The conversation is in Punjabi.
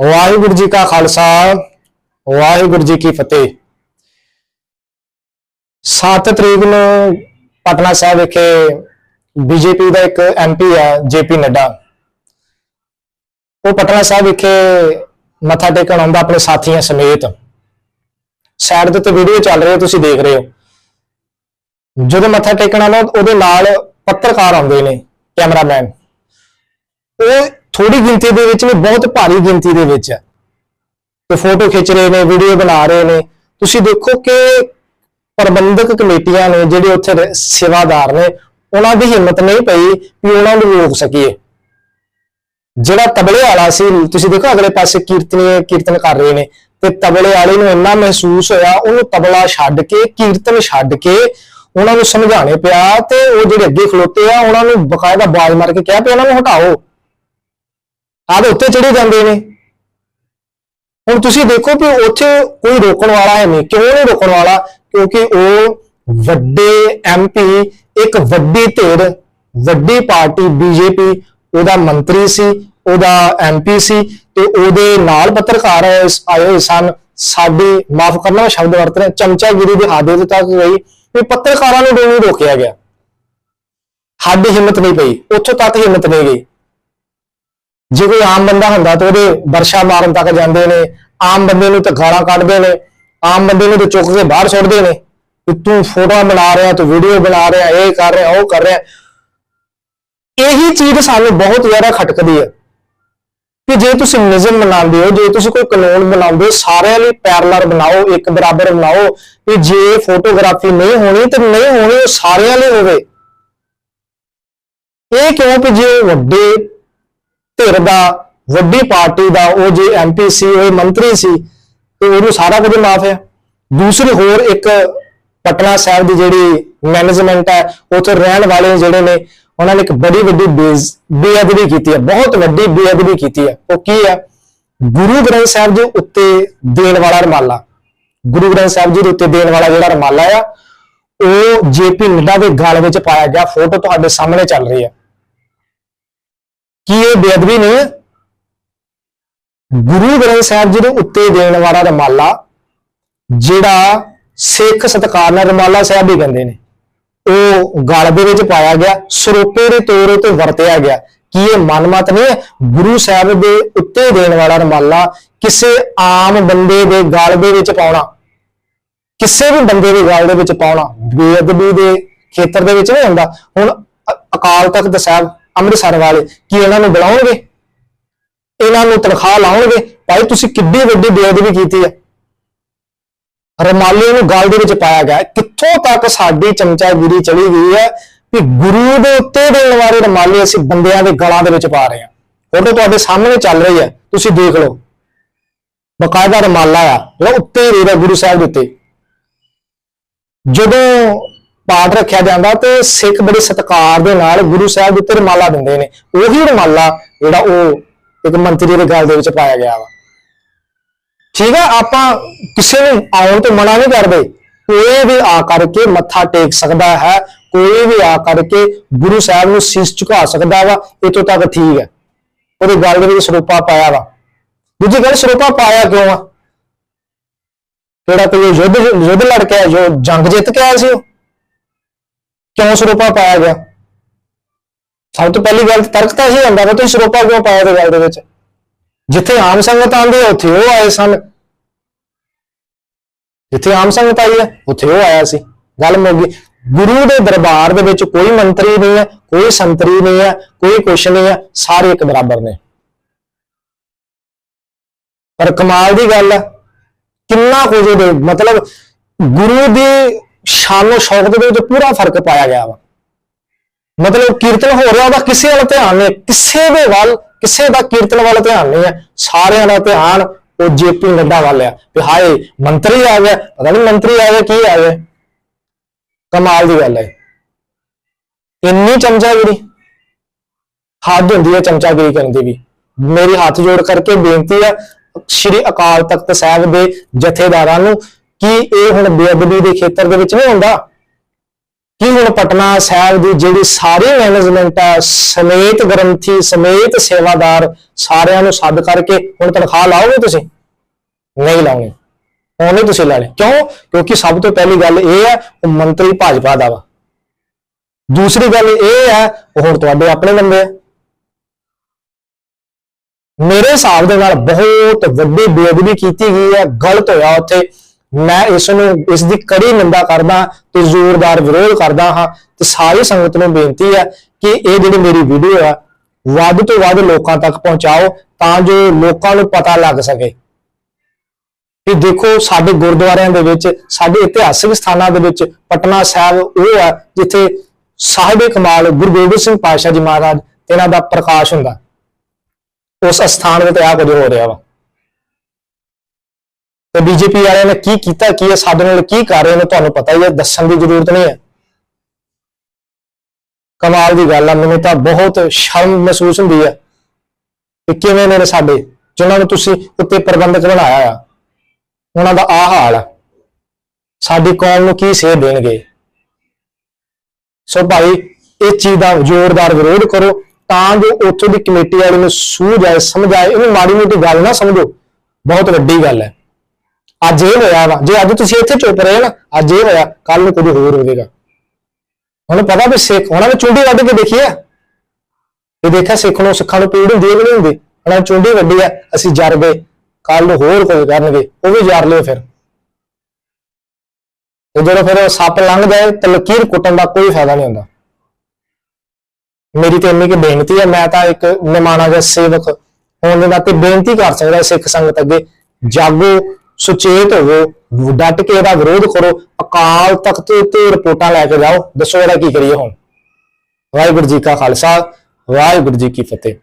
ਵਾਹਿਗੁਰੂ ਜੀ ਕਾ ਖਾਲਸਾ, ਵਾਹਿਗੁਰੂ ਜੀ ਕੀ ਫਤਿਹ। 7 ਤਰੀਕ ਨੂੰ ਪਟਨਾ ਸਾਹਿਬ ਵਿਖੇ ਬੀਜੇਪੀ ਦਾ ਇੱਕ ਐਮਪੀ ਆ ਜੇਪੀ ਨੱਡਾ। ਉਹ ਪਟਨਾ ਸਾਹਿਬ ਵਿਖੇ ਮੱਥਾ ਟੇਕਣ ਆਉਂਦਾ ਆਪਣੇ ਸਾਥੀਆਂ ਸਮੇਤ। ਸਾਈਡ ਦੇ ਉੱਤੇ ਵੀਡੀਓ ਚੱਲ ਰਹੀ ਹੈ ਤੁਸੀਂ ਦੇਖ ਰਹੇ ਹੋ। ਜਦੋਂ ਮੱਥਾ ਟੇਕਣ ਆਉਂਦਾ, ਉਹਦੇ ਨਾਲ ਪੱਤਰਕਾਰ ਆਉਂਦੇ ਨੇ, ਕੈਮਰਾਮੈਨ। ਉਹ ਥੋੜੀ ਗਿਣਤੀ ਦੇ ਵਿੱਚ ਨਹੀਂ ਬਹੁਤ ਭਾਰੀ ਗਿਣਤੀ ਦੇ ਵਿੱਚ ਹੈ। ਤੇ ਫੋਟੋ ਖਿੱਚ ਰਹੇ ਨੇ ਵੀਡੀਓ ਬਣਾ ਰਹੇ ਨੇ। ਤੁਸੀਂ ਦੇਖੋ ਕਿ ਪ੍ਰਬੰਧਕ ਕਮੇਟੀਆਂ ਨੇ ਜਿਹੜੇ ਉੱਥੇ ਸੇਵਾਦਾਰ ਨੇ, ਉਹਨਾਂ ਦੀ ਹਿੰਮਤ ਨਹੀਂ ਪਈ ਵੀ ਉਹਨਾਂ ਨੂੰ ਰੋਕ ਸਕੀਏ। ਜਿਹੜਾ ਤਬਲੇ ਵਾਲਾ ਸੀ, ਤੁਸੀਂ ਦੇਖੋ ਅਗਲੇ ਪਾਸੇ ਕੀਰਤਨੀ, ਕੀਰਤਨ ਕਰ ਰਹੇ ਨੇ। ਤੇ ਤਬਲੇ ਵਾਲੇ ਨੂੰ ਇੰਨਾ ਮਹਿਸੂਸ ਹੋਇਆ, ਉਹਨੂੰ ਤਬਲਾ ਛੱਡ ਕੇ, ਕੀਰਤਨ ਛੱਡ ਕੇ ਉਹਨਾਂ ਨੂੰ ਸਮਝਾਣੇ ਪਿਆ ਤੇ ਉਹ ਜਿਹੜੇ ਅੱਗੇ ਖਲੋਤੇ ਆ, ਉਹਨਾਂ ਨੂੰ ਬਕਾਇਦਾ ਬਾਜ਼ ਮਾਰ ਕੇ ਕਿਹਾ ਪਿਆ ਉਹਨਾਂ ਨੂੰ ਹਟਾਓ। ਆਦੇ ਉੱਤੇ ਚੜੇ ਜਾਂਦੇ ਨੇ। ਹੁਣ ਤੁਸੀਂ ਦੇਖੋ ਕਿ ਉੱਥੇ ਕੋਈ ਰੋਕਣ ਵਾਲਾ ਹੈ ਨਹੀਂ। ਕਿਉਂ ਨਹੀਂ ਰੋਕਣ ਵਾਲਾ? ਕਿਉਂਕਿ ਉਹ ਵੱਡੇ ਐਮਪੀ ਇੱਕ ਵੱਡੀ ਧਿਰ, ਵੱਡੀ ਪਾਰਟੀ ਬੀਜੇਪੀ ਉਹਦਾ ਮੰਤਰੀ ਸੀ, ਉਹਦਾ ਐਮਪੀ ਸੀ ਤੇ ਉਹਦੇ ਨਾਲ ਪੱਤਰਕਾਰ ਆਏ ਹੋਏ ਸਨ। ਸਾਡੇ ਮਾਫ ਕਰਨਾ ਸ਼ਬਦ ਵਰਤ ਰਿਹਾ, ਚਮਚਾਗਿਰੀ ਦੇ ਹਾਦੇ ਤੱਕ ਗਈ ਵੀ ਪੱਤਰਕਾਰਾਂ ਨੂੰ ਨਹੀਂ ਰੋਕਿਆ ਗਿਆ। ਸਾਡੀ ਹਿੰਮਤ ਨਹੀਂ ਪਈ, ਉੱਥੋਂ ਤੱਕ ਹਿੰਮਤ ਨਹੀਂ ਗਈ। ਜੇ ਕੋਈ ਆਮ ਬੰਦਾ ਹੁੰਦਾ ਤਾਂ ਉਹਦੇ ਵਰਸ਼ਾ ਮਾਰਨ ਤੱਕ ਜਾਂਦੇ ਨੇ, ਆਮ ਬੰਦੇ ਨੂੰ ਤਾਂ ਗਾਲਾਂ ਕੱਢਦੇ ਨੇ, ਆਮ ਬੰਦੇ ਨੂੰ ਤਾਂ ਚੁੱਕ ਕੇ ਬਾਹਰ ਸੁੱਟਦੇ ਨੇ ਕਿ ਤੂੰ ਫੋਟੋ ਬਣਾ ਰਿਹਾ, ਤੂੰ ਵੀਡੀਓ ਬਣਾ ਰਿਹਾ, ਇਹ ਕਰ ਰਿਹਾ, ਉਹ ਕਰ ਰਿਹਾ। ਇਹੀ ਚੀਜ਼ ਸਾਨੂੰ ਬਹੁਤ ਜ਼ਿਆਦਾ ਖਟਕਦੀ ਹੈ ਕਿ ਜੇ ਤੁਸੀਂ ਨਿਯਮ ਬਣਾਉਂਦੇ ਹੋ, ਜੇ ਤੁਸੀਂ ਕੋਈ ਕਾਨੂੰਨ ਬਣਾਉਂਦੇ ਹੋ, ਸਾਰਿਆਂ ਲਈ ਪੈਰਲਰ ਬਣਾਓ, ਇੱਕ ਬਰਾਬਰ ਬਣਾਓ ਕਿ ਜੇ ਫੋਟੋਗ੍ਰਾਫੀ ਨਹੀਂ ਹੋਣੀ ਤੇ ਨਹੀਂ ਹੋਣੀ, ਉਹ ਸਾਰਿਆਂ ਲਈ ਹੋਵੇ। ਇਹ ਕਿਉਂ ਕਿ ਜੇ ਵੱਡੇ ਧਿਰ ਦਾ, ਵੱਡੀ ਪਾਰਟੀ ਦਾ, ਉਹ ਜੇ ਐਮਪੀ ਸੀ, ਉਹ ਮੰਤਰੀ ਸੀ, ਤੇ ਉਹਨੂੰ ਸਾਰਾ ਕੁਝ ਮਾਫ ਹੈ। ਦੂਸਰੀ ਹੋਰ ਇੱਕ ਪਟਨਾ ਸਾਹਿਬ ਦੀ ਜਿਹੜੀ ਮੈਨੇਜਮੈਂਟ ਹੈ, ਉੱਥੇ ਰਹਿਣ ਵਾਲੇ ਜਿਹੜੇ ਨੇ, ਉਹਨਾਂ ਨੇ ਇੱਕ ਬੜੀ ਵੱਡੀ ਬੇਅਦਬੀ ਕੀਤੀ ਹੈ, ਬਹੁਤ ਵੱਡੀ ਬੇਅਦਬੀ ਕੀਤੀ ਹੈ। ਉਹ ਕੀ ਹੈ? ਗੁਰੂ ਗ੍ਰੰਥ ਸਾਹਿਬ ਦੇ ਉੱਤੇ ਦੇਣ ਵਾਲਾ ਰਮਾਲਾ। ਗੁਰੂ ਗ੍ਰੰਥ ਸਾਹਿਬ ਜੀ ਦੇ ਉੱਤੇ ਦੇਣ ਵਾਲਾ ਜਿਹੜਾ ਰਮਾਲਾ ਆ, ਉਹ ਜੇਪੀ ਨੱਡਾ ਦੇ ਗਲ ਵਿੱਚ ਪਾਇਆ ਗਿਆ, ਫੋਟੋ ਤੁਹਾਡੇ ਸਾਹਮਣੇ ਚੱਲ ਰਹੀ ਹੈ। ਕੀ ਇਹ ਬੇਅਦਬੀ ਨਹੀਂ ਹੈ ਗੁਰੂ ਗ੍ਰੰਥ ਸਾਹਿਬ ਜੀ ਦੇ ਉੱਤੇ ਦੇਣ ਵਾਲਾ ਰਮਾਲਾ, ਜਿਹੜਾ ਸਿੱਖ ਸਤਕਾਰ ਨਾਲ ਰਮਾਲਾ ਸਾਹਿਬ ਵੀ ਕਹਿੰਦੇ ਨੇ, ਉਹ ਗਲ ਦੇ ਵਿੱਚ ਪਾਇਆ ਗਿਆ, ਸਰੋਪੇ ਦੇ ਤੌਰ ਉਤੇ ਵਰਤਿਆ ਗਿਆ। ਕੀ ਇਹ ਮਨਮਤ ਨੇ ਗੁਰੂ ਸਾਹਿਬ ਦੇ ਉੱਤੇ ਦੇਣ ਵਾਲਾ ਰਮਾਲਾ ਕਿਸੇ ਆਮ ਬੰਦੇ ਦੇ ਗਲ ਦੇ ਵਿੱਚ ਪਾਉਣਾ, ਕਿਸੇ ਵੀ ਬੰਦੇ ਦੇ ਗਲ ਦੇ ਵਿੱਚ ਪਾਉਣਾ, ਬੇਅਦਬੀ ਦੇ ਖੇਤਰ ਦੇ ਵਿੱਚ ਨਹੀਂ ਹੁੰਦਾ। ਹੁਣ ਅਕਾਲ ਤਖਤ ਸਾਹਿਬ ਅੰਮ੍ਰਿਤਸਰ ਵਾਲੇ, ਕੀ ਇਹਨਾਂ ਨੂੰ ਬੁਲਾਉਣਗੇ? ਇਹਨਾਂ ਨੂੰ ਤਨਖਾਹ ਲਾਉਣਗੇ? ਭਾਈ, ਤੁਸੀਂ ਕਿੱਡੀ ਵੱਡੀ ਬੇਅਦਬੀ ਕੀਤੀ ਹੈ। ਰਮਾਲੇ ਨੂੰ ਗਲ ਦੇ ਵਿੱਚ ਪਾਇਆ ਗਿਆ। ਕਿੱਥੋਂ ਤੱਕ ਸਾਡੀ ਚਮਚਾਗਿਰੀ ਚਲੀ ਗਈ ਹੈ ਕਿ ਗੁਰੂ ਦੇ ਉੱਤੇ ਦੇਣ ਵਾਲੇ ਰਮਾਲੇ ਅਸੀਂ ਬੰਦਿਆਂ ਦੇ ਗਲਾਂ ਦੇ ਵਿੱਚ ਪਾ ਰਹੇ ਹਾਂ। ਫੋਟੋ ਤੁਹਾਡੇ ਸਾਹਮਣੇ ਚੱਲ ਰਹੀ ਹੈ। ਤੁਸੀਂ ਦੇਖ ਲਓ। ਬਕਾਇਦਾ ਰਮਾਲਾ ਆ। ਜਿਹੜਾ ਉੱਤੇ ਹੀ ਰਹੇਗਾ ਗੁਰੂ ਸਾਹਿਬ ਦੇ ਉੱਤੇ। ਜਦੋਂ ਪਾਠ ਰੱਖਿਆ ਜਾਂਦਾ ਤੇ ਸਿੱਖ ਬੜੇ ਸਤਿਕਾਰ ਦੇ ਨਾਲ ਗੁਰੂ ਸਾਹਿਬ ਦੇ ਉੱਤੇ ਰਮਾਲਾ ਦਿੰਦੇ ਨੇ। ਉਹੀ ਰਮਾਲਾ ਜਿਹੜਾ ਉਹ ਇੱਕ ਮੰਤਰੀ ਦੇ ਗਲ ਦੇ ਵਿੱਚ ਪਾਇਆ ਗਿਆ ਵਾ। ਠੀਕ ਆ ਆਪਾਂ ਕਿਸੇ ਨੂੰ ਆਉਣ ਤੋਂ ਮਨਾ ਨਹੀਂ ਕਰਦੇ। ਕੋਈ ਵੀ ਆ ਕਰਕੇ ਮੱਥਾ ਟੇਕ ਸਕਦਾ ਹੈ ਕੋਈ ਵੀ ਆ ਕਰਕੇ ਗੁਰੂ ਸਾਹਿਬ ਨੂੰ ਸੀਸ ਝੁਕਾ ਸਕਦਾ ਵਾ ਇਤੋਂ ਤੱਕ ਠੀਕ ਹੈ। ਉਹਦੇ ਗੱਲ ਦੇ ਵਿੱਚ ਸਰੋਪਾ ਪਾਇਆ ਵਾ। ਦੂਜੀ ਗੱਲ ਸਰੋਪਾ ਪਾਇਆ ਕਿਉਂ ਆ? ਕਿਹੜਾ ਕੋਈ ਯੁੱਧ ਯੁੱਧ ਲੜ ਕੇ ਆਇਆ, ਜੋ ਜੰਗ ਜਿੱਤ ਕੇ ਆਇਆ ਸੀ ਉਹ? ਕਿਉਂ ਸਰੋਪਾ ਪਾਇਆ ਗਿਆ? ਸਭ ਤੋਂ ਪਹਿਲੀ ਗੱਲ ਤਰਕ ਤਾਂ ਇਹ ਹੁੰਦਾ ਵਾ ਤੁਸੀਂ ਸਰੋਪਾ ਕਿਉਂ ਪਾਇਆ ਤੇ ਗੱਲ ਦੇ ਵਿੱਚ? ਜਿੱਥੇ ਆਮ ਸੰਗਤ ਆਉਂਦੀ ਹੈ, ਉੱਥੇ ਉਹ ਆਏ ਸਨ। ਜਿੱਥੇ ਆਮ ਸੰਗਤ ਆਈ ਹੈ, ਉੱਥੇ ਉਹ ਆਇਆ ਸੀ। ਗੱਲ ਮੁੱਕ ਗਈ। ਗੁਰੂ ਦੇ ਦਰਬਾਰ ਦੇ ਵਿੱਚ ਕੋਈ ਮੰਤਰੀ ਨਹੀਂ ਹੈ, ਕੋਈ ਸੰਤਰੀ ਨਹੀਂ ਹੈ, ਕੋਈ ਕੁਛ ਨਹੀਂ ਹੈ, ਸਾਰੇ ਇੱਕ ਬਰਾਬਰ ਨੇ। ਪਰ ਕਮਾਲ ਦੀ ਗੱਲ ਹੈ, ਕਿੰਨਾ ਕੁਝ ਉਹਦੇ ਮਤਲਬ ਗੁਰੂ ਦੀ ਸ਼ਾਨੋ ਸ਼ੌਕ ਦੇ ਵਿੱਚ ਪੂਰਾ ਫ਼ਰਕ ਪਾਇਆ ਗਿਆ ਵਾ। ਮਤਲਬ ਕੀਰਤਨ ਹੋ ਰਿਹਾ ਉਹਦਾ ਕਿਸੇ ਵੱਲ ਧਿਆਨ ਨਹੀਂ, ਕਿਸੇ ਦੇ ਵੱਲ, ਕਿਸੇ ਦਾ ਕੀਰਤਨ ਵੱਲ ਧਿਆਨ ਨਹੀਂ ਹੈ। ਸਾਰਿਆਂ ਦਾ ਧਿਆਨ ਉਹ ਜੇਪੀ ਨੱਡਾ ਵੱਲ ਆ ਵੀ ਹਾਏ, ਮੰਤਰੀ ਆ ਗਿਆ, ਪਤਾ ਨਹੀਂ ਮੰਤਰੀ ਆ ਗਿਆ, ਕੀ ਆ ਗਿਆ। ਕਮਾਲ ਦੀ ਗੱਲ ਹੈ। ਇੰਨੀ ਚਮਚਾਗਿਰੀ। ਹੱਦ ਹੁੰਦੀ ਹੈ ਚਮਚਾਗਿਰੀ ਕਰਨ ਦੀ ਵੀ। ਮੇਰੀ ਹੱਥ ਜੋੜ ਕਰਕੇ ਬੇਨਤੀ ਹੈ, ਸ਼੍ਰੀ ਅਕਾਲ ਤਖਤ ਸਾਹਿਬ ਦੇ ਜਥੇਦਾਰਾਂ ਨੂੰ ਕੀ ਇਹ ਹੁਣ ਬੇਅਦਬੀ ਦੇ ਖੇਤਰ ਦੇ ਵਿੱਚ ਨਹੀਂ ਹੁੰਦਾ? ਕਿ ਹੁਣ ਪਟਨਾ ਸਾਹਿਬ ਦੀ ਜਿਹੜੀ ਸਾਰੀ ਮੈਨੇਜਮੈਂਟ ਆ, ਸਮੇਤ ਗ੍ਰੰਥੀ, ਸਮੇਤ ਸੇਵਾਦਾਰ ਸਾਰਿਆਂ ਨੂੰ ਸੱਦ ਕਰਕੇ ਹੁਣ ਤਨਖਾਹ ਲਾਓਗੇ ਤੁਸੀਂ? ਨਹੀਂ ਲਾਉਣੀ ਉਹ ਨਹੀਂ ਤੁਸੀਂ ਲੈਣੇ ਕਿਉਂ? ਕਿਉਂਕਿ ਸਭ ਤੋਂ ਪਹਿਲੀ ਗੱਲ ਇਹ ਹੈ, ਉਹ ਮੰਤਰੀ ਭਾਜਪਾ ਦਾ ਵਾ। ਦੂਸਰੀ ਗੱਲ ਇਹ ਹੈ, ਉਹ ਹੁਣ ਤੁਹਾਡੇ ਆਪਣੇ ਬੰਦੇ ਆ। ਮੇਰੇ ਹਿਸਾਬ ਦੇ ਨਾਲ ਬਹੁਤ ਵੱਡੀ ਬੇਅਦਬੀ ਕੀਤੀ ਗਈ ਹੈ, ਗਲਤ ਹੋਇਆ ਉੱਥੇ। ਮੈਂ ਇਸ ਨੂੰ, ਇਸ ਦੀ ਕੜੀ ਨਿੰਦਾ ਕਰਦਾ ਤੇ ਜ਼ੋਰਦਾਰ ਵਿਰੋਧ ਕਰਦਾ ਹਾਂ ਤੇ ਸਾਰੀ ਸੰਗਤ ਨੂੰ ਬੇਨਤੀ ਹੈ ਕਿ ਇਹ ਜਿਹੜੀ ਮੇਰੀ ਵੀਡੀਓ ਹੈ ਵੱਧ ਤੋਂ ਵੱਧ ਲੋਕਾਂ ਤੱਕ ਪਹੁੰਚਾਓ ਤਾਂ ਜੋ ਲੋਕਾਂ ਨੂੰ ਪਤਾ ਲੱਗ ਸਕੇ। ਕਿ ਦੇਖੋ, ਸਾਡੇ ਗੁਰਦੁਆਰਿਆਂ ਦੇ ਵਿੱਚ, ਸਾਡੇ ਇਤਿਹਾਸਿਕ ਸਥਾਨਾਂ ਦੇ ਵਿੱਚ ਪਟਨਾ ਸਾਹਿਬ ਉਹ ਹੈ ਜਿੱਥੇ ਸਾਹਿਬ ਕਮਾਲ ਗੁਰੂ ਗੋਬਿੰਦ ਸਿੰਘ ਪਾਤਸ਼ਾਹ ਜੀ ਮਹਾਰਾਜ ਇਹਨਾਂ ਦਾ ਪ੍ਰਕਾਸ਼ ਹੁੰਦਾ। ਉਸ ਸਥਾਨ ਵਿੱਚ ਆ ਕੁਝ ਹੋ ਰਿਹਾ ਵਾ ਤੇ ਬੀਜੇਪੀ ਵਾਲਿਆਂ ਨੇ ਕੀ ਕੀਤਾ, ਕੀ ਹੈ ਸਾਡੇ ਨਾਲ ਕੀ ਕਰ ਰਹੇ ਨੇ, ਤੁਹਾਨੂੰ ਪਤਾ ਹੀ ਹੈ, ਦੱਸਣ ਦੀ ਜ਼ਰੂਰਤ ਨਹੀਂ ਹੈ। ਕਮਾਲ ਦੀ ਗੱਲ ਆ, ਮੈਨੂੰ ਤਾਂ ਬਹੁਤ ਸ਼ਰਮ ਮਹਿਸੂਸ ਹੁੰਦੀ ਹੈ ਕਿ ਕਿਵੇਂ ਨੇ ਸਾਡੇ, ਜਿਨ੍ਹਾਂ ਨੂੰ ਤੁਸੀਂ ਉੱਤੇ ਪ੍ਰਬੰਧਕ ਬਣਾਇਆ ਆ, ਉਹਨਾਂ ਦਾ ਆ ਹਾਲ ਆ। ਸਾਡੀ ਕੌਮ ਨੂੰ ਕੀ ਸੇਧ ਦੇਣਗੇ? ਸੋ ਭਾਈ, ਇਸ ਚੀਜ਼ ਦਾ ਜ਼ੋਰਦਾਰ ਵਿਰੋਧ ਕਰੋ, ਤਾਂ ਜੋ ਉੱਥੋਂ ਦੀ ਕਮੇਟੀ ਵਾਲੇ ਨੂੰ ਸੂਝ ਆਏ, ਸਮਝ ਆਏ, ਇਹਨੂੰ ਮਾੜੀ ਮੋਟੀ ਗੱਲ ਨਾ ਸਮਝੋ, ਬਹੁਤ ਵੱਡੀ ਗੱਲ ਹੈ। ਅੱਜ ਇਹ ਹੋਇਆ ਵਾ, ਜੇ ਅੱਜ ਤੁਸੀਂ ਇੱਥੇ ਚੁੱਪ ਰਹੇ ਨਾ, ਅੱਜ ਇਹ ਹੋਇਆ ਕੱਲ ਨੂੰ ਕੁਝ ਹੋਰ ਹੋਵੇਗਾ। ਹੁਣ ਪਤਾ ਵੀ ਸਿੱਖ ਉਹਨਾਂ ਨੇ ਚੁੰਡੀ ਵੱਢ ਕੇ ਦੇਖੀ ਆ। ਇਹ ਦੇਖਿਆ ਸਿੱਖ ਨੂੰ ਸਿੱਖਾਂ ਨੂੰ ਪੀੜ ਹੁੰਦੀ ਹੈ ਨਹੀਂ ਹੁੰਦੀ? ਉਹਨਾਂ ਨੇ ਚੁੰਡੀ ਵੱਢੀ ਆ, ਅਸੀਂ ਜਰ ਗਏ ਕੱਲ ਨੂੰ ਹੋਰ ਕੋਈ ਕਰਨਗੇ, ਉਹ ਵੀ ਜਰ ਲਿਓ ਫਿਰ। ਤੇ ਜਦੋਂ ਫਿਰ ਸੱਪ ਲੰਘ ਜਾਏ, ਤੇ ਲਕੀਰ ਕੁੱਟਣ ਦਾ ਕੋਈ ਫਾਇਦਾ ਨਹੀਂ ਹੁੰਦਾ। ਮੇਰੀ ਤੇ ਇੰਨੀ ਕਿ ਬੇਨਤੀ ਹੈ ਮੈਂ ਤਾਂ ਇੱਕ ਨਿਮਾਣਾ ਜਿਹਾ ਸੇਵਕ ਹੋਣ ਦੇ ਨਾਤੇ ਬੇਨਤੀ ਕਰ ਸਕਦਾ ਸਿੱਖ ਸੰਗਤ ਅੱਗੇ। ਜਾਗੋ ਸੁਚੇਤ ਹੋਵੋ, ਡਟ ਕੇ ਇਹਦਾ ਵਿਰੋਧ ਕਰੋ, ਅਕਾਲ ਤਖਤ ਤੇ ਰਿਪੋਰਟਾਂ ਲੈ ਕੇ ਜਾਓ, ਦੱਸੋ ਇਹਦਾ ਕੀ ਕਰੀਏ ਹੁਣ। ਵਾਹਿਗੁਰੂ ਜੀ ਕਾ ਖਾਲਸਾ, ਵਾਹਿਗੁਰੂ ਜੀ ਕੀ ਫਤਿਹ।